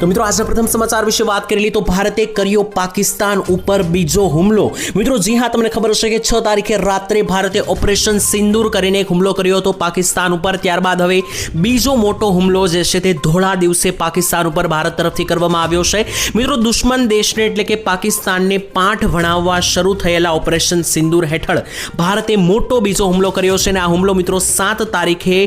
તો મિત્રો, આજના પ્રથમ સમાચાર વિશે વાત કરેલી તો ભારતે કર્યો પાકિસ્તાન ઉપર બીજો હુમલો. મિત્રો, જી હા, તમને ખબર હશે કે છ તારીખે રાત્રે ભારતે ઓપરેશન સિંદૂર કરીને એક હુમલો કર્યો હતો પાકિસ્તાન ઉપર. ત્યારબાદ હવે બીજો મોટો હુમલો જે છે તે ધોળા દિવસે પાકિસ્તાન ઉપર ભારત તરફથી કરવામાં આવ્યો છે. મિત્રો, દુશ્મન દેશને એટલે કે પાકિસ્તાનને પાઠ ભણાવવા શરૂ થયેલા ઓપરેશન સિંદૂર હેઠળ ભારતે મોટો બીજો હુમલો કર્યો છે અને આ હુમલો, મિત્રો, સાત તારીખે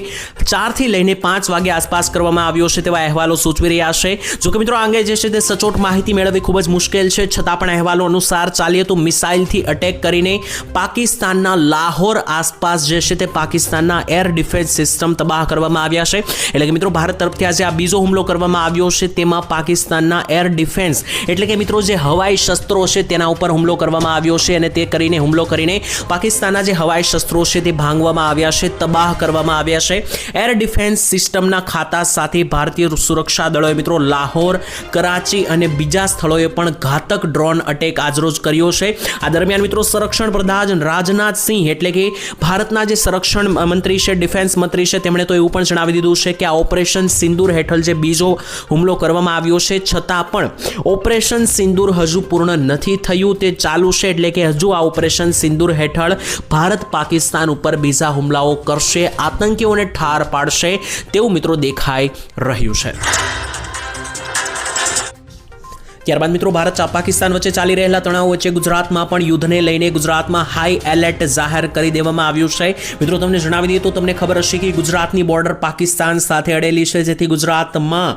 ચારથી લઈને પાંચ વાગે આસપાસ કરવામાં આવ્યો છે તેવા અહેવાલો સૂચવી રહ્યા છે. જો કે મિત્રો આ અંગે જે છે તે સચોટ માહિતી મેળવવી ખૂબ જ મુશ્કેલ છે. છતાં પણ અહેવાલો અનુસાર ચાલીએ તો મિસાઇલથી અટેક કરીને પાકિસ્તાનના લાહોર આસપાસ જે છે તે પાકિસ્તાનના એર ડિફેન્સ સિસ્ટમ તબાહ કરવામાં આવ્યા છે. એટલે કે મિત્રો ભારત તરફથી આજે આ બીજો હુમલો કરવામાં આવ્યો છે. તેમાં પાકિસ્તાનના એર ડિફેન્સ એટલે કે મિત્રો જે હવાઈ શસ્ત્રો છે તેના ઉપર હુમલો કરવામાં આવ્યો છે અને તે કરીને હુમલો કરીને પાકિસ્તાનના જે હવાઈ શસ્ત્રો છે તે ભાંગવામાં આવ્યા છે, તબાહ કરવામાં આવ્યા છે. એર ડિફેન્સ સિસ્ટમના ખાતા સાથે ભારતીય સુરક્ષા દળોએ મિત્રો લાહોર કરાચી અને બીજા સ્થળોએ પણ ઘાતક ડ્રોન અટેક આજરોજ કર્યો છે. આ દરમિયાન મિત્રો સંરક્ષણ પ્રધાન રાજનાથ સિંહ એટલે કે ભારતના જે સંરક્ષણ મંત્રી છે, ડિફેન્સ મંત્રી છે, તેમણે તો એવું પણ જણાવી દીધું છે કે આ ઓપરેશન સિંદૂર હેઠળ જે બીજો હુમલો કરવામાં આવ્યો છે, છતાં પણ ઓપરેશન સિંદૂર હજુ પૂર્ણ નથી થયું. તે ચાલુ છે એટલે કે હજુ આ ઓપરેશન સિંદૂર હેઠળ ભારત પાકિસ્તાન ઉપર બીજા હુમલાઓ કરશે, આતંકીઓને ઠાર પાડશે તેવું મિત્રો દેખાઈ રહ્યું છે. ત્યારબાદ મિત્રો ભારત પાકિસ્તાન વચ્ચે ચાલી રહેલા તણાવ વચ્ચે ગુજરાતમાં પણ યુદ્ધને લઈને ગુજરાતમાં હાઈ એલર્ટ જાહેર કરી દેવામાં આવ્યું છે. મિત્રો, તમને જણાવી દઈએ તો તમને ખબર હશે કે ગુજરાતની બોર્ડર પાકિસ્તાન સાથે અડેલી છે, જેથી ગુજરાતમાં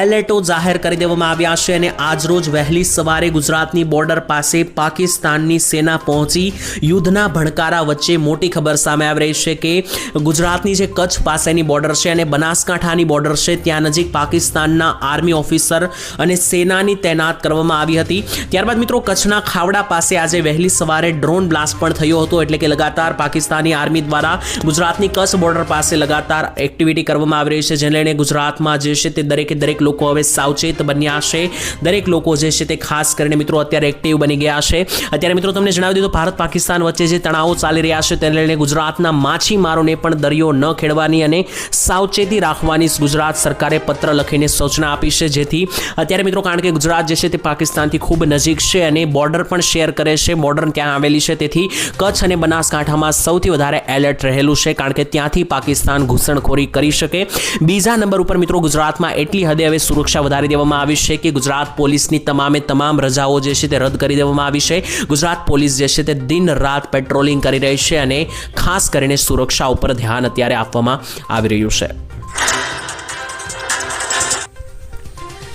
એલર્ટો જાહેર કરી દેવામાં આવ્યા છે અને આજરોજ વહેલી સવારે ગુજરાતની બોર્ડર પાસે પાકિસ્તાનની સેના પહોંચી યુદ્ધના ભણકારા વચ્ચે મોટી ખબર સામે આવી રહી છે કે ગુજરાતની જે કચ્છ પાસેની બોર્ડર છે અને બનાસકાંઠાની બોર્ડર છે, ત્યાં નજીક પાકિસ્તાનના આર્મી ઓફિસર અને સેનાની તૈનાત કરવામાં આવી હતી. ત્યારબાદ મિત્રો, કચ્છના ખાવડા પાસે આજે વહેલી સવારે ડ્રોન બ્લાસ્ટ પણ થયો હતો, એટલે કે લગાતાર પાકિસ્તાની આર્મી દ્વારા ગુજરાતની કચ્છ બોર્ડર પાસે લગાતાર એક્ટિવિટી કરવામાં આવી રહી છે, જેને લઈને ગુજરાતમાં જે છે તે દરેકે દરેક લોકો હવે સાવચેત બન્યા છે. દરેક લોકો જે છે તે ખાસ કરીને મિત્રો અત્યારે એક્ટિવ બની ગયા છે. અત્યારે મિત્રો તમને જણાવી દીધું ભારત પાકિસ્તાન વચ્ચે જે તણાવો ચાલી રહ્યા છે તેને લઈને ગુજરાતના માછીમારોને પણ દરિયો ન ખેડવાની અને સાવચેતી રાખવાની ગુજરાત સરકારે પત્ર લખીને સૂચના આપી છે, જેથી અત્યારે મિત્રો કારણ કે ગુજરાત જે છે તે પાકિસ્તાનથી ખૂબ નજીક છે અને બોર્ડર પણ શેર કરે છે. બોર્ડર ત્યાં આવેલી છે તેથી કચ્છ અને બનાસકાંઠામાં સૌથી વધારે એલર્ટ રહેલું છે કારણ કે ત્યાંથી પાકિસ્તાન ઘૂસણખોરી કરી શકે. બીજા નંબર ઉપર મિત્રો ગુજરાતમાં એટલી હદે હવે સુરક્ષા વધારી દેવામાં આવી છે કે ગુજરાત પોલીસની તમામે તમામ રજાઓ જે છે તે રદ કરી દેવામાં આવી છે. ગુજરાત પોલીસ જે છે તે દિન રાત પેટ્રોલિંગ કરી રહી છે અને ખાસ કરીને સુરક્ષા ઉપર ધ્યાન અત્યારે આપવામાં આવી રહ્યું છે.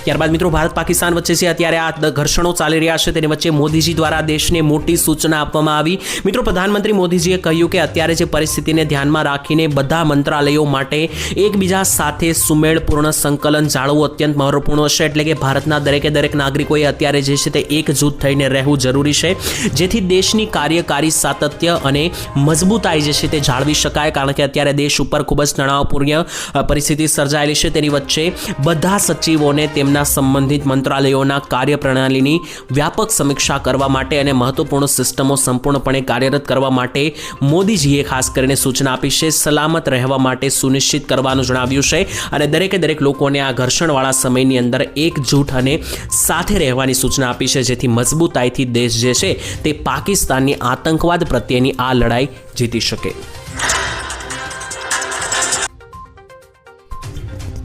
ત્યારબાદ મિત્રો, ભારત પાકિસ્તાન વચ્ચે છે. અત્યારે આ ઘર્ષણો ચાલી રહ્યા છે. તેની વચ્ચે મોદીજી દ્વારા દેશને મોટી સૂચના આપવામાં આવી. મિત્રો, પ્રધાનમંત્રી મોદીજીએ કહ્યું કે અત્યારે જે પરિસ્થિતિને ધ્યાનમાં રાખીને બધા મંત્રાલયો માટે એકબીજા સાથે સુમેળપૂર્ણ સંકલન જાળવવું અત્યંત મહત્વપૂર્ણ છે. એટલે કે ભારતના દરેકે દરેક નાગરિકોએ અત્યારે જે છે તે એકજૂથ થઈને રહેવું જરૂરી છે. જેથી દેશની કાર્યકારી સાતત્ય અને મજબૂતાઈ જે છે તે જાળવી શકાય. કારણ કે અત્યારે દેશ ઉપર ખૂબ જ તણાવપૂર્ણ પરિસ્થિતિ સર્જાયેલી છે. તેની વચ્ચે બધા સચિવોને તેમના સંબંધિત મંત્રાલયોના કાર્યપ્રણાલીની વ્યાપક સમીક્ષા કરવા માટે અને મહત્વપૂર્ણ સિસ્ટમો સંપૂર્ણપણે કાર્યરત કરવા માટે મોદીજીએ ખાસ કરીને સૂચના આપી છે. સલામત રહેવા માટે સુનિશ્ચિત કરવાનું જણાવ્યું છે અને દરેકે દરેક લોકોને આ ઘર્ષણવાળા સમયની અંદર એકજૂઠ અને સાથે રહેવાની સૂચના આપી છે, જેથી મજબૂતાઈથી દેશ જે છે તે પાકિસ્તાનની આતંકવાદ પ્રત્યેની આ લડાઈ જીતી શકે.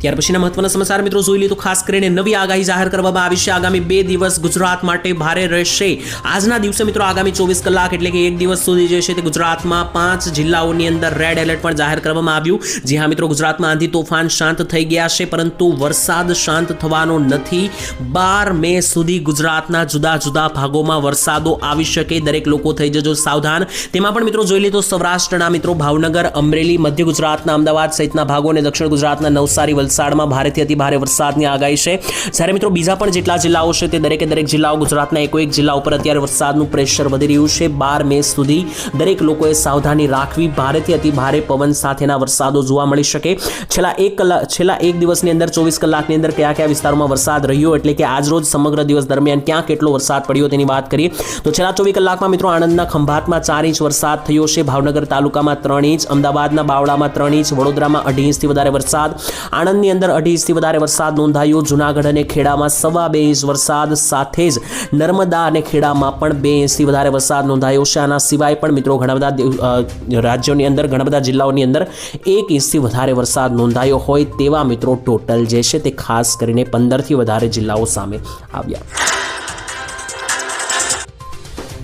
ત્યાર પછીના મહત્વના સમાચાર મિત્રો જોઈ લઈએ તો ખાસ કરીને નવી આગાહી જાહેર કરવામાં આવી છે. આગામી બે દિવસ ગુજરાત માટે ભારે રહેશે. આજના દિવસે મિત્રો આગામી ચોવીસ કલાક એટલે કે એક દિવસ સુધી જે છે તે ગુજરાતમાં પાંચ જિલ્લાઓની અંદર રેડ એલર્ટ પણ જાહેર કરવામાં આવ્યું. જી હા મિત્રો, ગુજરાતમાં આંધી તોફાન શાંત થઈ ગયા છે, પરંતુ વરસાદ શાંત થવાનો નથી. બાર મે સુધી ગુજરાતના જુદા જુદા ભાગોમાં વરસાદો આવી શકે, દરેક લોકો થઈ જજો સાવધાન. તેમાં પણ મિત્રો જોઈ લઈએ તો સૌરાષ્ટ્રના મિત્રો ભાવનગર, અમરેલી, મધ્ય ગુજરાતના અમદાવાદ સહિતના ભાગો અને દક્ષિણ ગુજરાતના નવસારી, વલસાડ વલસાડમાં ભારેથી અતિ ભારે વરસાદની આગાહી છે. જ્યારે મિત્રો બીજા પણ જેટલા જિલ્લાઓ છે તે દરેકે દરેક જિલ્લાઓ ગુજરાતના એકો એક જિલ્લા ઉપર અત્યારે વરસાદનું પ્રેશર વધી રહ્યું છે. બાર મે સુધી દરેક લોકોએ સાવધાની રાખવી. ભારેથી અતિ ભારે પવન સાથેના વરસાદો જોવા મળી શકે. છેલ્લા એક કલાક છેલ્લા એક દિવસની અંદર ચોવીસ કલાકની અંદર કયા કયા વિસ્તારોમાં વરસાદ રહ્યો એટલે કે આજરોજ સમગ્ર દિવસ દરમિયાન ક્યાં કેટલો વરસાદ પડ્યો તેની વાત કરીએ. તો છેલ્લા ચોવીસ કલાકમાં મિત્રો આણંદના ખંભાતમાં ચાર ઇંચ વરસાદ થયો છે. ભાવનગર તાલુકામાં ત્રણ ઇંચ, અમદાવાદના બાવળામાં ત્રણ ઇંચ, વડોદરામાં અઢી ઇંચથી વધારે વરસાદ. આણંદની અંદર અઢી ઇંચથી વધારે વરસાદ નોંધાયો. જુનાગઢ અને ખેડામાં સવા બે ઇંચ વરસાદ, સાથે જ નર્મદા અને ખેડામાં પણ બે ઇંચથી વધારે વરસાદ નોંધાયો છે. આના સિવાય પણ મિત્રો ઘણા બધા રાજ્યોની અંદર, ઘણા બધા જિલ્લાઓની અંદર એક ઇંચથી વધારે વરસાદ નોંધાયો હોય તેવા મિત્રો ટોટલ જે છે તે ખાસ કરીને પંદરથી વધારે જિલ્લાઓ સામે આવ્યા.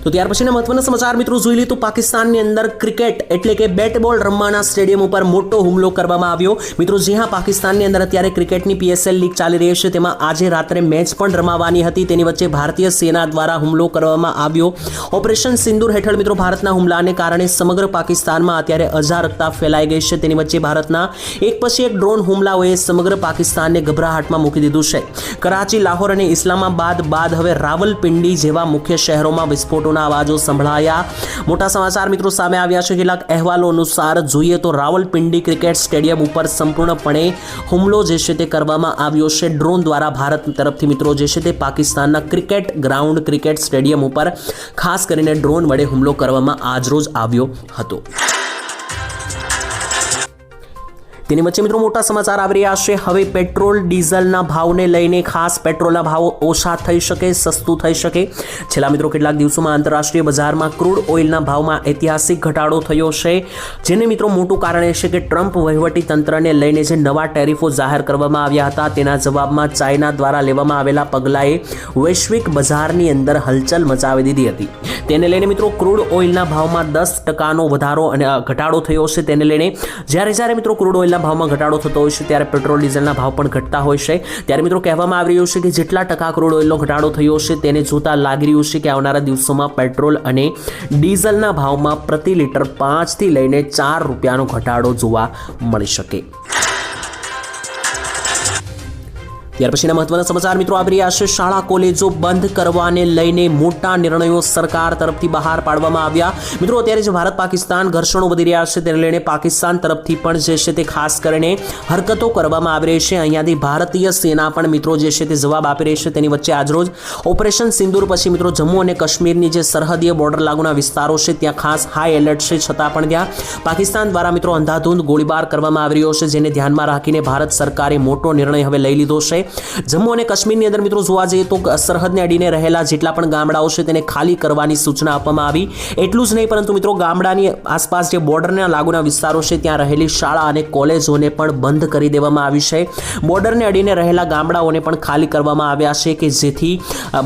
તો ત્યાર પછીના મહત્વના સમાચાર મિત્રો જોઈ લઈએ તો પાકિસ્તાનની અંદર ક્રિકેટ એટલે કે બેટ બોલ રમવાના સ્ટેડિયમ ઉપર મોટો હુમલો કરવામાં આવ્યો. મિત્રો, જે હા પાકિસ્તાનની અંદર અત્યારે ક્રિકેટની પીએસએલ લીગ ચાલી રહી છે, તેમાં આજે રાત્રે મેચ પણ રમાવાની હતી. તેની વચ્ચે ભારતીય સેના દ્વારા હુમલો કરવામાં આવ્યો. ઓપરેશન સિંદૂર હેઠળ મિત્રો ભારતના હુમલાને કારણે સમગ્ર પાકિસ્તાનમાં અત્યારે અજારકતા ફેલાઈ ગઈ છે. તેની વચ્ચે ભારતના એક પછી એક ડ્રોન હુમલાઓએ સમગ્ર પાકિસ્તાનને ગભરાહટમાં મૂકી દીધું છે. કરાચી, લાહોર અને ઇસ્લામાબાદ બાદ હવે રાવલપિંડી જેવા મુખ્ય શહેરોમાં વિસ્ફોટોના અવાજો સંભળાયા. મોટા સમાચાર મિત્રો સામે આવ્યા છે. કેટલાક અહેવાલો અનુસાર જોઈએ તો રાવલપિંડી ક્રિકેટ સ્ટેડિયમ ઉપર સંપૂર્ણપણે હુમલો જે છે તે કરવામાં આવ્યો છે. ડ્રોન દ્વારા ભારત તરફથી મિત્રો જે છે તે પાકિસ્તાનના ક્રિકેટ ગ્રાઉન્ડ ક્રિકેટ સ્ટેડિયમ ઉપર ખાસ કરીને ડ્રોન વડે હુમલો કરવામાં આજરોજ આવ્યો હતો. તેની વચ્ચે મિત્રો મોટા સમાચાર આવી રહ્યા છે. હવે પેટ્રોલ, ડીઝલના ભાવને લઈને ખાસ પેટ્રોલના ભાવો ઓછા થઈ શકે, સસ્તું થઈ શકે. છેલ્લા મિત્રો કેટલાક દિવસોમાં આંતરરાષ્ટ્રીય બજારમાં ક્રૂડ ઓઇલના ભાવમાં ઐતિહાસિક ઘટાડો થયો છે. જેને મિત્રો મોટું કારણ એ છે કે ટ્રમ્પ વહીવટી તંત્રને લઈને જે નવા ટેરિફો જાહેર કરવામાં આવ્યા હતા, તેના જવાબમાં ચાઇના દ્વારા લેવામાં આવેલા પગલાંએ વૈશ્વિક બજારની અંદર હલચલ મચાવી દીધી હતી. તેને લઈને મિત્રો ક્રૂડ ઓઇલના ભાવમાં દસ ટકાનો વધારો અને ઘટાડો થયો છે. તેને લઈને જ્યારે જ્યારે મિત્રો ક્રૂડ ઓઇલના ભાવમાં ઘટાડો થતો હોય છે, ત્યારે પેટ્રોલ, ડીઝલના ભાવ પણ ઘટતા હોય છે. ત્યારે મિત્રો કહેવામાં આવી રહ્યું છે કે જેટલા ટકા ક્રૂડ ઓઇલનો ઘટાડો થયો છે, તેને જોતા લાગી રહ્યું છે કે આવનારા દિવસોમાં પેટ્રોલ અને ડીઝલના ભાવમાં પ્રતિ લીટર પાંચથી લઈને ચાર રૂપિયાનો ઘટાડો જોવા મળી શકે. ત્યાર પછીના મહત્વના સમાચાર મિત્રો આવી રહ્યા છે. શાળા, કોલેજો બંધ કરવાને લઈને મોટા નિર્ણયો સરકાર તરફથી બહાર પાડવામાં આવ્યા. મિત્રો, અત્યારે જે ભારત પાકિસ્તાન ઘર્ષણો વધી રહ્યા છે, તેને લઈને પાકિસ્તાન તરફથી પણ જે છે તે ખાસ કરીને હરકતો કરવામાં આવી રહી છે. અહીંયાથી ભારતીય સેના પણ મિત્રો જે છે તે જવાબ આપી રહી છે તેની વચ્ચે આજરોજ ઓપરેશન સિંદૂર પછી મિત્રો જમ્મુ અને કાશ્મીરની જે સરહદીય બોર્ડર લાગુના વિસ્તારો છે ત્યાં ખાસ હાઈ એલર્ટ છે. છતાં પણ ત્યાં પાકિસ્તાન દ્વારા મિત્રો અંધાધૂંધ ગોળીબાર કરવામાં આવી રહ્યો છે, જેને ધ્યાનમાં રાખીને ભારત સરકારે મોટો નિર્ણય હવે લઈ લીધો છે. જમ્મુ અને કાશ્મીરની અંદર મિત્રો જોવા જઈએ તો સરહદને અડીને રહેલા જેટલા પણ ગામડાઓ છે તેને ખાલી કરવાની સૂચના આપવામાં આવી. એટલું જ નહીં, પરંતુ મિત્રો ગામડાની આસપાસ જે બોર્ડરના લાગુના વિસ્તારો છે ત્યાં રહેલી શાળા અને કોલેજોને પણ બંધ કરી દેવામાં આવી છે. બોર્ડરને અડીને રહેલા ગામડાઓને પણ ખાલી કરવામાં આવ્યા છે કે જેથી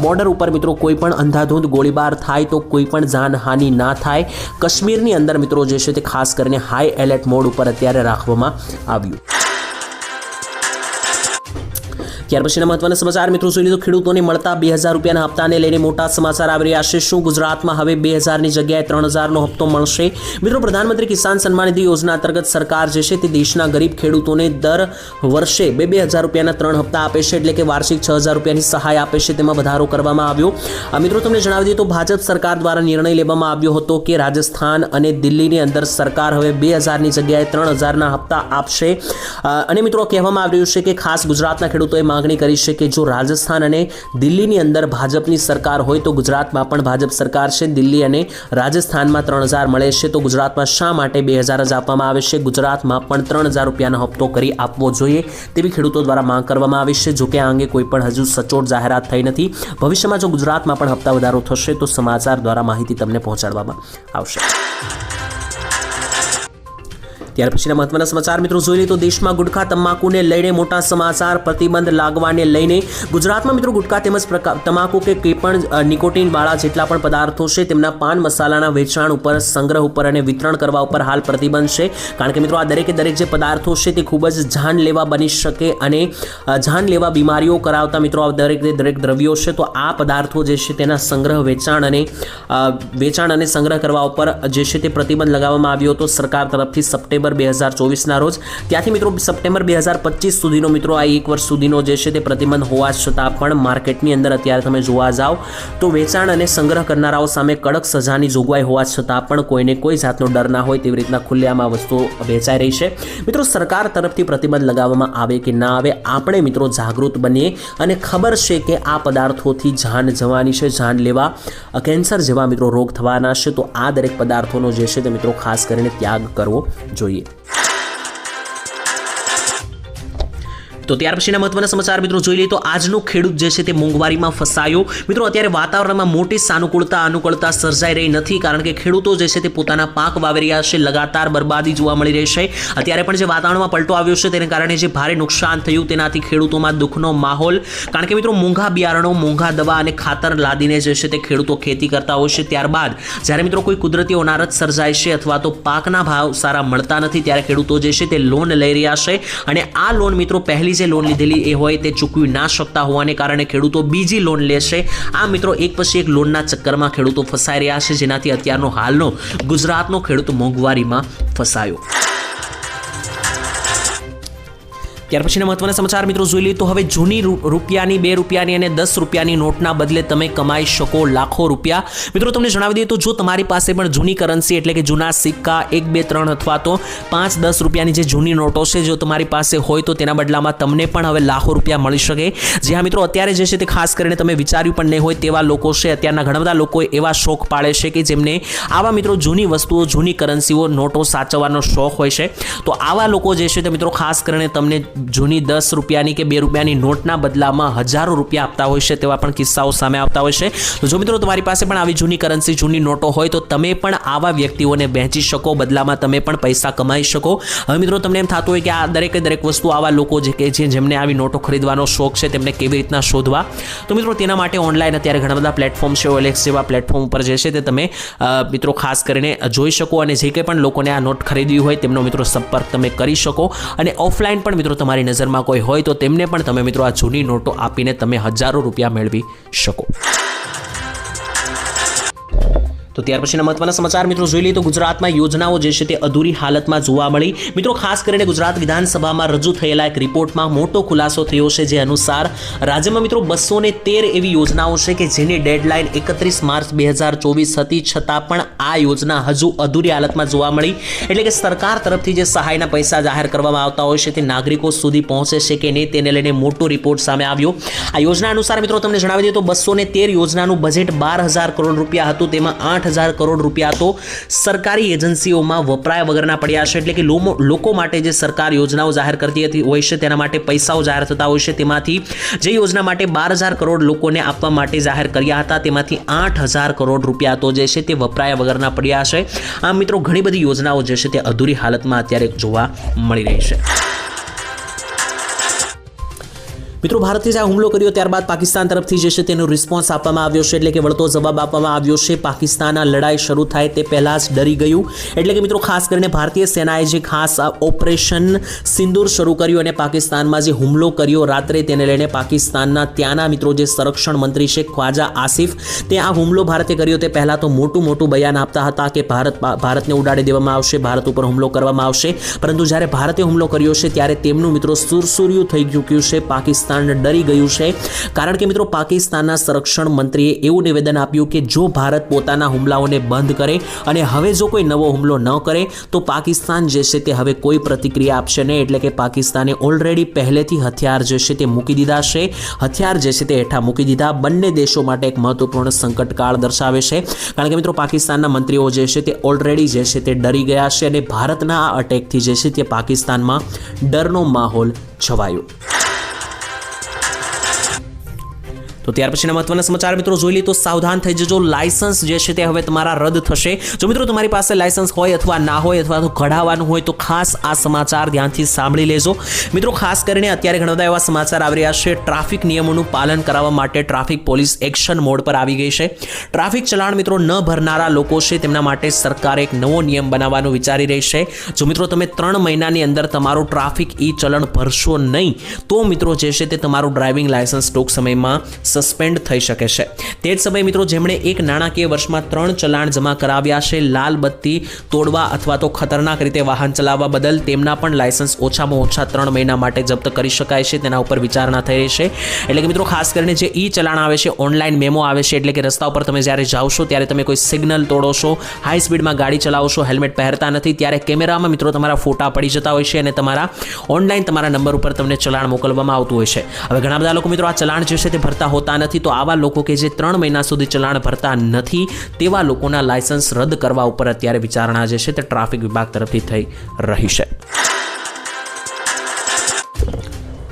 બોર્ડર ઉપર મિત્રો કોઈ પણ અંધાધૂંધ ગોળીબાર થાય તો કોઈ પણ જાનહાનિ ના થાય. કાશ્મીરની અંદર મિત્રો જે છે તે ખાસ કરીને હાઈ એલર્ટ મોડ ઉપર અત્યારે રાખવામાં આવ્યું. ત્યાર પછીના મહત્વના સમાચાર. મિત્રો જોઈ લીધો, ખેડૂતોને મળતા બે હજાર રૂપિયાના હપ્તાને લઈને મોટા સમાચાર આવી રહ્યા છે. શું ગુજરાતમાં હવે બે હજારની જગ્યાએ ત્રણ હજારનો હપ્તો મળશે? મિત્રો, પ્રધાનમંત્રી કિસાન સન્માન નિધિ યોજના અંતર્ગત સરકાર જે છે તે દેશના ગરીબ ખેડૂતોને દર વર્ષે બે બે હજાર રૂપિયાના ત્રણ હપ્તા આપે છે, એટલે કે વાર્ષિક છ હજાર રૂપિયાની સહાય આપે છે, તેમાં વધારો કરવામાં આવ્યો. આ મિત્રો, તમને જણાવી દઈએ તો ભાજપ સરકાર દ્વારા નિર્ણય લેવામાં આવ્યો હતો કે રાજસ્થાન અને દિલ્હીની અંદર સરકાર હવે બે હજારની જગ્યાએ ત્રણ હજારના હપ્તા આપશે. અને મિત્રો, કહેવામાં આવી રહ્યું છે કે ખાસ ગુજરાતના ખેડૂતોએ માંગણી કરી છે કે જો રાજસ્થાન અને દિલ્હીની અંદર ભાજપની સરકાર હોય તો ગુજરાતમાં પણ ભાજપ સરકાર છે. દિલ્હી અને રાજસ્થાનમાં ત્રણ હજાર મળે છે તો ગુજરાતમાં શા માટે બે હજાર જ આપવામાં આવે છે? ગુજરાતમાં પણ ત્રણ હજાર રૂપિયાનો હપ્તો કરી આપવો જોઈએ તેવી ખેડૂતો દ્વારા માંગ કરવામાં આવી છે. જોકે આ અંગે કોઈ પણ હજુ સચોટ જાહેરાત થઈ નથી. ભવિષ્યમાં જો ગુજરાતમાં પણ હપ્તા વધારો થશે તો સમાચાર દ્વારા માહિતી તમને પહોંચાડવામાં આવશે. ત્યાર પછીના મહત્વના સમાચાર મિત્રો જોઈ લઈએ તો દેશમાં ગુટખા તમાકુને લઈને મોટા સમાચાર પ્રતિબંધ લાગવાને લઈને ગુજરાતમાં મિત્રો ગુટખા તેમજ તમાકુ કે કંઈ પણ નિકોટીન વાળા જેટલા પણ પદાર્થો છે તેમના પાન મસાલાના વેચાણ ઉપર, સંગ્રહ ઉપર અને વિતરણ કરવા ઉપર હાલ પ્રતિબંધ છે. કારણ કે મિત્રો આ દરેકે દરેક જે પદાર્થો છે તે ખૂબ જ જાનલેવા બની શકે અને જાનલેવા બીમારીઓ કરાવતા મિત્રો આ દરેક દરેક દ્રવ્યો છે તો આ પદાર્થો જે છે તેના સંગ્રહ, વેચાણ અને વેચાણ અને સંગ્રહ કરવા ઉપર જે છે તે પ્રતિબંધ લગાવવામાં આવ્યો હતો. સરકાર તરફથી સપ્ટેમ્બર સપ્ટેમ્બર બે હજાર ચોવીસના રોજ. ત્યાંથી મિત્રો સપ્ટેમ્બર બે હજાર પચીસ સુધીનો મિત્રો આ એક વર્ષ સુધીનો જે છે તે પ્રતિબંધ હોવા છતાં પણ માર્કેટની અંદર અત્યારે તમે જોવા જાઓ તો વેચાણ અને સંગ્રહ કરનારાઓ સામે કડક સજાની જોગવાઈ હોવા છતાં પણ કોઈને કોઈ જાતનો ડર ના હોય તેવી રીતના ખુલ્લામાં વસ્તુઓ વેચાઈ રહી છે. મિત્રો સરકાર તરફથી પ્રતિબંધ લગાવવામાં આવે કે ના આવે આપણે મિત્રો જાગૃત બનીએ અને ખબર છે કે આ પદાર્થોથી જાન જવાની છે, જાન લેવા. કેન્સર જેવા મિત્રો રોગ થવાના છે તો આ દરેક પદાર્થોનો જે છે તે મિત્રો ખાસ કરીને ત્યાગ કરવો જોઈએ. लिए તો ત્યાર પછીના મહત્વના સમાચાર મિત્રો જોઈ લઈએ તો આજનો ખેડૂત જે છે તે મોંઘવારીમાં ફસાયો. મિત્રો અત્યારે વાતાવરણમાં મોટી સાનુકૂળતા અનુકૂળતા સર્જાઈ રહી નથી કારણ કે ખેડૂતો જે છે તે પોતાના પાક વાવી રહ્યા છે, લગાતાર બરબાદી જોવા મળી રહી છે. અત્યારે પણ જે વાતાવરણમાં પલટો આવ્યો છે તેને કારણે જે ભારે નુકસાન થયું તેનાથી ખેડૂતોમાં દુઃખનો માહોલ. કારણ કે મિત્રો મોંઘા બિયારણો, મોંઘા દવા અને ખાતર લાદીને જે છે તે ખેડૂતો ખેતી કરતા હોય છે. ત્યારબાદ જ્યારે મિત્રો કોઈ કુદરતી અનારત સર્જાય છે અથવા તો પાકના ભાવ સારા મળતા નથી ત્યારે ખેડૂતો જે છે તે લોન લઈ રહ્યા છે અને આ લોન મિત્રો જે લોન લીધેલી એ હોય તે ચૂકવી ના શકતા હોવાને કારણે ખેડૂતો બીજી લોન લેશે. આ મિત્રો એક પછી એક લોનના ચક્કરમાં ખેડૂતો ફસાઈ રહ્યા છે, જેનાથી અત્યારનો હાલનો ગુજરાતનો ખેડૂત મોંઘવારીમાં ફસાયો. ત્યાર પછીના મહત્વના સમાચાર મિત્રો જોઈ લઈએ તો હવે જૂની રૂપિયાની, બે રૂપિયાની અને દસ રૂપિયાની નોટના બદલે તમે કમાઈ શકો લાખો રૂપિયા. મિત્રો તમને જણાવી દઈએ તો જો તમારી પાસે પણ જૂની કરન્સી એટલે કે જૂના સિક્કા એક, બે, ત્રણ અથવા તો પાંચ, દસ રૂપિયાની જે જૂની નોટો છે જો તમારી પાસે હોય તો તેના બદલામાં તમને પણ હવે લાખો રૂપિયા મળી શકે. જે હા મિત્રો અત્યારે જે છે તે ખાસ કરીને તમે વિચાર્યું પણ નહીં હોય તેવા લોકો છે. અત્યારના ઘણા બધા લોકો એવા શોખ પાડે છે કે જેમને આવા મિત્રો જૂની વસ્તુઓ, જૂની કરન્સીઓ, નોટો સાચવવાનો શોખ હોય છે. તો આવા લોકો જે છે તે મિત્રો ખાસ કરીને તમને જૂની દસ રૂપિયાની કે બે રૂપિયાની નોટના બદલામાં હજારો રૂપિયા આપતા હોય છે તેવા પણ કિસ્સાઓ સામે આવતા હોય છે. જો મિત્રો તમારી પાસે પણ આવી જૂની કરન્સી જૂની નોટો હોય તો તમે પણ આવા વ્યક્તિઓને વહેંચી શકો, બદલામાં તમે પણ પૈસા કમાઈ શકો. હવે મિત્રો તમને એમ થતું હોય કે આ દરેકે દરેક વસ્તુ આવા લોકો જે કે છે, જેમને આવી નોટો ખરીદવાનો શોખ છે, તેમને કેવી રીતના શોધવા? તો મિત્રો તેના માટે ઓનલાઈન અત્યારે ઘણા બધા પ્લેટફોર્મ છે, ઓએલએક્સ જેવા પ્લેટફોર્મ ઉપર જે છે તે તમે મિત્રો ખાસ કરીને જોઈ શકો અને જે કંઈ પણ લોકોને આ નોટ ખરીદવી હોય તેમનો મિત્રો સંપર્ક તમે કરી શકો. અને ઓફલાઈન પણ મિત્રો તમારી નજરમાં કોઈ હોય તો તેમને પણ તમે મિત્રો આ જૂની નોટો આપીને તમે હજારો રૂપિયા મેળવી શકો. તો ત્યાર પછીના મહત્વના સમાચાર, મિત્રો જોઈ લઈએ તો ગુજરાતમાં યોજનાઓ જે છે તે અધૂરી હાલતમાં જોવા મળી. મિત્રો, ખાસ કરીને ગુજરાત વિધાનસભામાં રજૂ થયેલા એક રિપોર્ટમાં મોટો ખુલાસો થયો છે જે અનુસાર રાજ્યમાં, મિત્રો, બસો તેર એવી યોજનાઓ છે કે જેની ડેડલાઇન એકત્રીસ માર્ચ બે હજાર ચોવીસ હતી. છતાં પણ આ યોજના હજુ અધૂરી હાલતમાં જોવા મળી. એટલે કે સરકાર તરફથી જે સહાયના પૈસા જાહેર કરવામાં આવતા હોય છે તે નાગરિકો સુધી પહોંચે છે કે નહીં તેને લઈને મોટો રિપોર્ટ સામે આવ્યો. આ યોજના અનુસાર, મિત્રો, તમને જણાવી દઈએ તો બસો તેર યોજનાનું બજેટ બાર હજાર કરોડ રૂપિયા હતું. તેમાં આઠ હજાર કરોડ રૂપિયા તો સરકારી એજન્સીઓમાં વપરાયા વગરના પડ્યા છે. એટલે કે લોકો માટે જે સરકાર યોજનાઓ જાહેર કરતી હતી હોય છે, તેના માટે પૈસાઓ જાહેર થતા હોય છે. તેમાંથી જે યોજના માટે બાર હજાર કરોડ લોકોને આપવા માટે જાહેર કર્યા હતા, તેમાંથી આઠ હજાર કરોડ રૂપિયા તો જે છે તે વપરાયા વગરના પડ્યા છે. આમ મિત્રો, ઘણી બધી યોજનાઓ જે છે તે અધૂરી હાલતમાં અત્યારે જોવા મળી રહી છે. મિત્રો ભારતે જે હુમલો કર્યો ત્યારબાદ પાકિસ્તાન તરફથી જે છે તેનો રિસ્પોન્સ આપવામાં આવ્યો છે, એટલે કે વળતો જવાબ આપવામાં આવ્યો છે પાકિસ્તાન લડાઈ શરૂ થાય તે પહેલાં જ ડરી ગયું. એટલે કે મિત્રો, ખાસ કરીને ભારતીય સેનાએ જે ખાસ ઓપરેશન સિંદૂર શરૂ કર્યું અને પાકિસ્તાનમાં જે હુમલો કર્યો રાત્રે તેને લઈને પાકિસ્તાનના ત્યાંના મિત્રો જે સંરક્ષણ મંત્રી છે, ખ્વાજા આસિફ, તે આ હુમલો ભારતે કર્યો તે પહેલાં તો મોટું મોટું બયાન આપતા હતા કે ભારત ભારતને ઉડાડી દેવામાં આવશે, ભારત ઉપર હુમલો કરવામાં આવશે. પરંતુ જ્યારે ભારતે હુમલો કર્યો છે, ત્યારે તેમનું મિત્રો સુરસુર્યું થઈ ચૂક્યું છે, પાકિસ્તાન ડરી ગયું છે. કારણ કે મિત્રો, પાકિસ્તાનના સંરક્ષણ મંત્રીએ એવું નિવેદન આપ્યું કે જો ભારત પોતાના હુમલાઓને બંધ કરે અને હવે જો કોઈ નવો હુમલો ન કરે, તો પાકિસ્તાન જે છે તે હવે કોઈ પ્રતિક્રિયા આપશે નહીં. એટલે કે પાકિસ્તાને ઓલરેડી પહેલેથી હથિયાર જે છે તે મૂકી દીધા છે. હથિયાર જે છે તે હેઠા મૂકી દીધા. બંને દેશો માટે એક મહત્વપૂર્ણ સંકટકાળ દર્શાવે છે. કારણ કે મિત્રો, પાકિસ્તાનના મંત્રીઓ જે છે તે ઓલરેડી જે છે તે ડરી ગયા છે અને ભારતના આ અટેકથી જે છે તે પાકિસ્તાનમાં ડરનો માહોલ છવાયો. તો ત્યાર પછીના મહત્વના સમાચાર મિત્રો જોઈ લઈએ તો સાવધાન થઈ જજો. લાયસન્સ જે છે તે હવે તમારા રદ થશે. જો મિત્રો તમારી પાસે લાયસન્સ હોય અથવા ના હોય અથવા તો કઢાવવાનું હોય, તો ખાસ આ સમાચાર ધ્યાનથી સાંભળી લેજો. મિત્રો ખાસ કરીને અત્યારે ઘણા બધા એવા સમાચાર આવી રહ્યા છે. ટ્રાફિક નિયમોનું પાલન કરાવવા માટે ટ્રાફિક પોલીસ એક્શન મોડ પર આવી ગઈ છે. ટ્રાફિક ચલાણ મિત્રો ન ભરનારા લોકો છે તેમના માટે સરકાર એક નવો નિયમ બનાવવાનું વિચારી રહી છે. જો મિત્રો તમે ત્રણ મહિનાની અંદર તમારું ટ્રાફિક ઈ ચલણ ભરશો નહીં, તો મિત્રો જે છે તે તમારું ડ્રાઇવિંગ લાયસન્સ ટૂંક સમયમાં સસ્પેન્ડ થઈ શકે છે. તે જ સમયે મિત્રો જેમણે એક નાણાકીય વર્ષમાં ત્રણ ચલાણ જમા કરાવ્યા છે, લાલ બત્તી તોડવા અથવા તો ખતરનાક રીતે વાહન ચલાવવા બદલ તેમના પણ લાયસન્સ ઓછામાં ઓછા ત્રણ મહિના માટે જપ્ત કરી શકાય છે, તેના ઉપર વિચારણા થઈ રહી છે. એટલે કે મિત્રો ખાસ કરીને જે ઈ ચલાણ આવે છે, ઓનલાઈન મેમો આવે છે, એટલે કે રસ્તા ઉપર તમે જ્યારે જાઓ છો, ત્યારે તમે કોઈ સિગ્નલ તોડો છો, હાઈ સ્પીડમાં ગાડી ચલાવો છો, હેલ્મેટ પહેરતા નથી, ત્યારે કેમેરામાં મિત્રો તમારા ફોટા પડી જતા હોય છે અને તમારા ઓનલાઈન તમારા નંબર ઉપર તમને ચલાણ મોકલવામાં આવતું હોય છે. હવે ઘણા બધા લોકો મિત્રો આ ચલાણ જે છે તે ભરતા હોતા નથી, તો આવા લોકો કે જે ત્રણ મહિના સુધી ચલાણ ભરતા નથી, તેવા લોકોના લાયસન્સ રદ કરવા ઉપર અત્યારે વિચારણા જે છે તે ટ્રાફિક વિભાગ તરફથી થઈ રહી છે.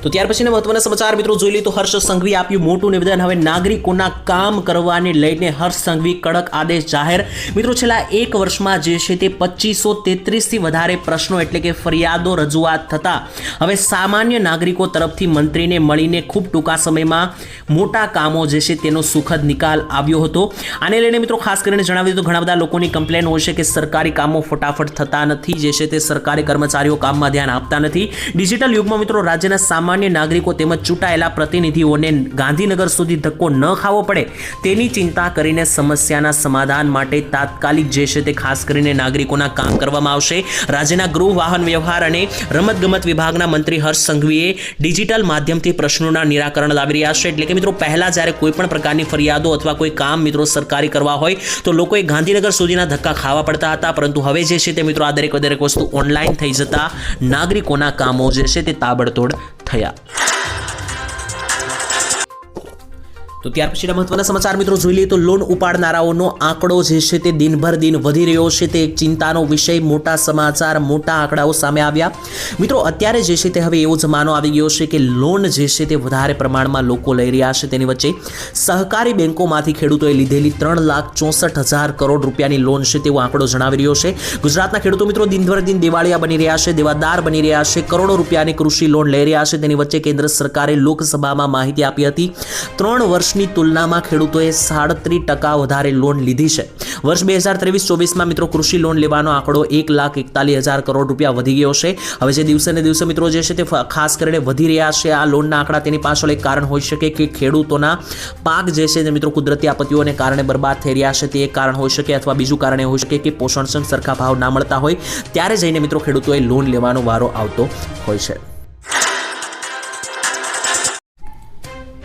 તો ત્યાર પછીના મહત્વના સમાચાર, મિત્રો જોઈ લઈએ હર્ષ સંઘવી આપ્યું મોટું નિવેદન. હવે નાગરિકોના કામ કરવાને લઈને હર્ષ સંઘવી કડક આદેશ જાહેર. મિત્રો છેલ્લા એક વર્ષમાં જે છે તે પચીસો તેત્રીસથી વધારે પ્રશ્નો એટલે કે ફરિયાદો રજૂઆત થતા. હવે સામાન્ય નાગરિકો તરફથી મંત્રીને મળીને ખૂબ ટૂંકા સમયમાં મોટા કામો જે છે તેનો સુખદ નિકાલ આવ્યો હતો. આને લઈને મિત્રો ખાસ કરીને જણાવી તો ઘણા બધા લોકોની કમ્પ્લેન હોય છે કે સરકારી કામો ફટાફટ થતા નથી, જે છે તે સરકારી કર્મચારીઓ કામમાં ધ્યાન આપતા નથી. ડિજિટલ યુગમાં મિત્રો રાજ્યના સામાન્ય નાગરિકો તેમજ ચૂંટાયેલા પ્રતિનિધિઓને ગાંધીનગર સુધી ધક્કો ન ખાવો પડે તેની ચિંતા કરીને સમસ્યાના સમાધાન માટે તાત્કાલિક જે છે તે ખાસ કરીને નાગરિકોના કામ કરવામાં આવશે. રાજ્યના ગૃહ વાહન વ્યવહાર અને રમતગમત વિભાગના મંત્રી હર્ષ સંઘવીએ ડિજિટલ માધ્યમથી પ્રશ્નોના નિરાકરણ લાવી રહ્યા છે. એટલે કે મિત્રો, પહેલા જ્યારે કોઈ પણ પ્રકારની ફરિયાદો અથવા કોઈ કામ મિત્રો સરકારી કરવા હોય, તો લોકોએ ગાંધીનગર સુધીના ધક્કા ખાવા પડતા હતા. પરંતુ હવે જે છે તે મિત્રો, આ દરેક દરેક વસ્તુ ઓનલાઈન થઈ જતા નાગરિકોના કામો જે છે તે તાબડતોડ થયા તો ત્યાર પછીના મહત્વના સમાચાર મિત્રો જોઈ લઈએ તો લોન ઉપાડનારાઓનો આંકડો જે છે તે દિનભર દિન વધી રહ્યો છે. તે એક ચિંતાનો વિષય, મોટા સમાચાર, મોટા આંકડાઓ સામે આવ્યા. મિત્રો, અત્યારે જે છે તે હવે એવો જમાનો આવી ગયો છે કે લોન જે છે તે વધારે પ્રમાણમાં લોકો લઈ રહ્યા છે. તેની વચ્ચે સહકારી બેન્કોમાંથી ખેડૂતોએ લીધેલી ત્રણ લાખ ચોસઠ હજાર કરોડ રૂપિયાની લોન છે તેવો આંકડો જણાવી રહ્યો છે. ગુજરાતના ખેડૂતો મિત્રો દિનભર દિન દિવાળિયા બની રહ્યા છે, દેવાદાર બની રહ્યા છે, કરોડો રૂપિયાની કૃષિ લોન લઈ રહ્યા છે. તેની વચ્ચે કેન્દ્ર સરકારે લોકસભામાં માહિતી આપી હતી. ત્રણ વર્ષની તુલનામાં ખેડૂતોએ સાડત્રીસ ટકા વધારે લોન લીધી છે. વર્ષ બે હજાર ત્રેવીસ ચોવીસમાં મિત્રો કૃષિ લોન લેવાનો આંકડો એક લાખ એકતાલીસ હજાર કરોડ રૂપિયા વધી ગયો છે. હવે જે દિવસે ને દિવસે મિત્રો જે છે તે ખાસ કરીને વધી રહ્યા છે. આ લોનના આંકડા તેની પાછળ એક કારણ હોઈ શકે કે ખેડૂતોના પાક જે છે તે મિત્રો કુદરતી આપત્તિઓને કારણે બરબાદ થઈ રહ્યા છે. તે એક કારણ હોઈ શકે અથવા બીજું કારણ એ હોઈ શકે કે પોષણ સરખા ભાવ ના મળતા હોય. ત્યારે જઈને મિત્રો ખેડૂતોએ લોન લેવાનો વારો આવતો હોય છે.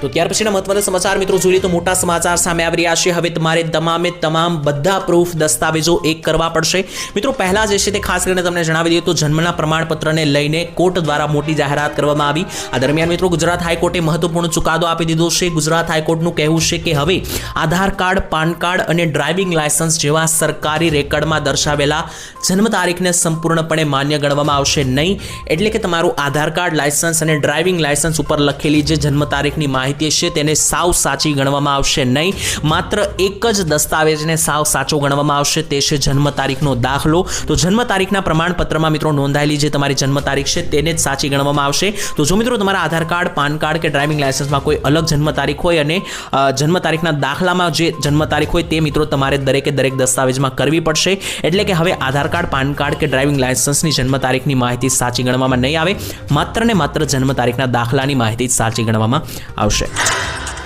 તો ત્યાર પછીના મહત્વના સમાચાર મિત્રો જોઈએ તો મોટા સમાચાર સામે આવી રહ્યા છે. હવે તમારે તમામે તમામ બધા પ્રૂફ દસ્તાવેજો એક કરવા પડશે. મિત્રો પહેલા જે છે તે ખાસ કરીને તમને જણાવી દઈએ તો જન્મના પ્રમાણપત્રને લઈને કોર્ટ દ્વારા મોટી જાહેરાત કરવામાં આવી. આ દરમિયાન મિત્રો ગુજરાત હાઈકોર્ટે મહત્વપૂર્ણ ચુકાદો આપી દીધો છે. ગુજરાત હાઈકોર્ટનું કહેવું છે કે હવે આધાર કાર્ડ, પાન કાર્ડ અને ડ્રાઇવિંગ લાયસન્સ જેવા સરકારી રેકર્ડમાં દર્શાવેલા જન્મ તારીખને સંપૂર્ણપણે માન્ય ગણવામાં આવશે નહીં. એટલે કે તમારું આધાર કાર્ડ, લાયસન્સ અને ડ્રાઇવિંગ લાયસન્સ ઉપર લખેલી જે જન્મ તારીખની માહિતી છે, તેને સાવ સાચી ગણવામાં આવશે નહીં. માત્ર એક જ દસ્તાવેજને સાવ સાચો ગણવામાં આવશે, તે છે જન્મ તારીખનો દાખલો. તો જન્મ તારીખના પ્રમાણપત્રમાં મિત્રો નોંધાયેલી જે તમારી જન્મ તારીખ છે, તેને જ સાચી ગણવામાં આવશે. તો જો મિત્રો તમારા આધાર કાર્ડ, પાન કાર્ડ કે ડ્રાઇવિંગ લાયસન્સમાં કોઈ અલગ જન્મ તારીખ હોય અને જન્મ તારીખના દાખલામાં જે જન્મ તારીખ હોય તે મિત્રો તમારે દરેકે દરેક દસ્તાવેજમાં કરવી પડશે. એટલે કે હવે આધાર કાર્ડ, પાન કાર્ડ કે ડ્રાઇવિંગ લાયસન્સની જન્મ તારીખની માહિતી સાચી ગણવામાં નહીં આવે. માત્ર ને માત્ર જન્મ તારીખના દાખલાની માહિતી સાચી ગણવામાં આવશે. થશે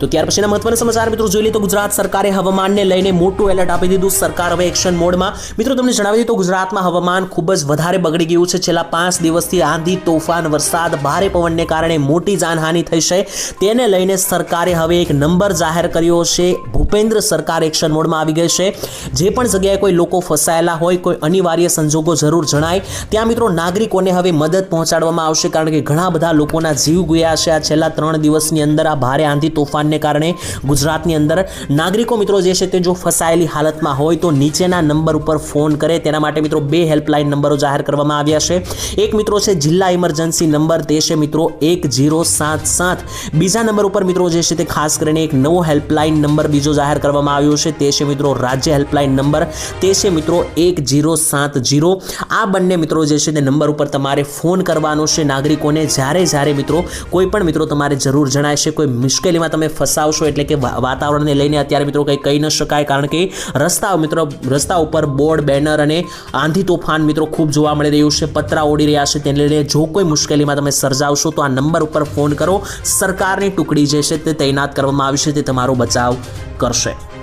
તો ત્યાર પછીના મહત્વના સમાચાર, મિત્રો જોઈ લઈએ તો ગુજરાત સરકારે હવામાનને લઈને મોટું એલર્ટ આપી દીધું. સરકાર હવે એક્શન મોડમાં મિત્રો તમને જણાવી દીધું ગુજરાતમાં હવામાન ખૂબ જ વધારે બગડી ગયું છે. છેલ્લા પાંચ દિવસથી આંધી, તોફાન, વરસાદ, ભારે પવનને કારણે મોટી જાનહાનિ થઈ છે. તેને લઈને સરકારે હવે એક નંબર જાહેર કર્યો છે. ભૂપેન્દ્ર સરકાર એક્શન મોડમાં આવી ગઈ છે. જે પણ જગ્યાએ કોઈ લોકો ફસાયેલા હોય, કોઈ અનિવાર્ય સંજોગો જરૂર જણાય, ત્યાં મિત્રો નાગરિકોને હવે મદદ પહોંચાડવામાં આવશે. કારણ કે ઘણા બધા લોકોના જીવ ગયા છે. આ છેલ્લા ત્રણ દિવસની અંદર આ ભારે આંધી તોફાનને કારણે ગુજરાતની અંદર નાગરિકો મિત્રો જે છે તે જો ફસાયેલી હાલતમાં હોય તો નીચેના નંબર ઉપર ફોન કરે. તેના માટે મિત્રો બે હેલ્પલાઇન નંબરો જાહેર કરવામાં આવ્યા છે. એક મિત્રો છે જિલ્લા ઇમરજન્સી નંબર. તે છે મિત્રો એક જીરો સાત સાત. બીજા નંબર ઉપર મિત્રો જે છે તે ખાસ કરીને એક નવો હેલ્પલાઇન નંબર બીજો જાહેર કરવામાં આવ્યો છે. તે છે મિત્રો રાજ્ય હેલ્પલાઇન નંબર. તે છે મિત્રો એક જીરો સાત જીરો આ બંને મિત્રો જે છે તે નંબર ઉપર તમારે ફોન કરવાનો છે. નાગરિકોને જ્યારે જ્યારે મિત્રો કોઈ પણ મિત્રો તમારે જરૂર જણાય છે, કોઈ મુશ્કેલીમાં તમે ફસાવશો એટલે કે વાતાવરણને લઈને અત્યારે મિત્રો કંઈ કહી ન શકાય, કારણ કે રસ્તા મિત્રો, રસ્તા ઉપર બોર્ડ, બેનર અને આંધી તોફાન મિત્રો ખૂબ જોવા મળી રહ્યું છે, પતરા ઓડી રહ્યા છે, તેને લઈને જો કોઈ મુશ્કેલીમાં તમે સર્જાવશો તો આ નંબર ઉપર ફોન કરો, સરકારની ટુકડી જે છે તે તૈનાત કરવામાં આવી છે, તે તમારો બચાવ કરશે.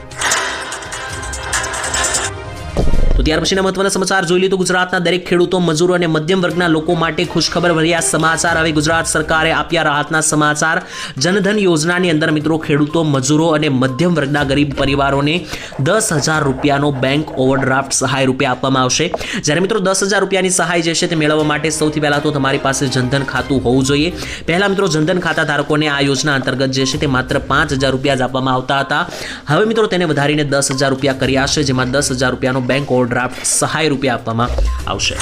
તો ત્યાર પછીના મહત્વના સમાચાર જોઈ લીધું ગુજરાતના દરેક ખેડૂતો, મજૂરો અને મધ્યમ વર્ગના લોકો માટે ખુશખબર ભર્યા સમાચાર હવે ગુજરાત સરકારે આપ્યા રાહતના સમાચાર. જનધન યોજનાની અંદર મિત્રો ખેડૂતો, મજૂરો અને મધ્યમ વર્ગના ગરીબ પરિવારોને દસ હજાર રૂપિયાનો બેંક ઓવરડ્રાફ્ટ સહાય રૂપે આપવામાં આવશે. જ્યારે મિત્રો દસ હજાર રૂપિયાની સહાય જે છે તે મેળવવા માટે સૌથી પહેલાં તો તમારી પાસે જનધન ખાતું હોવું જોઈએ. પહેલાં મિત્રો જનધન ખાતા ધારકોને આ યોજના અંતર્ગત જે છે તે માત્ર પાંચ હજાર રૂપિયા જ આપવામાં આવતા હતા. હવે મિત્રો તેને વધારીને દસ હજાર રૂપિયા કર્યા છે, જેમાં દસ હજાર રૂપિયાનો બેંક ઓવરડ્રાફ્ટ સહાય રૂપે આપવામાં આવશે.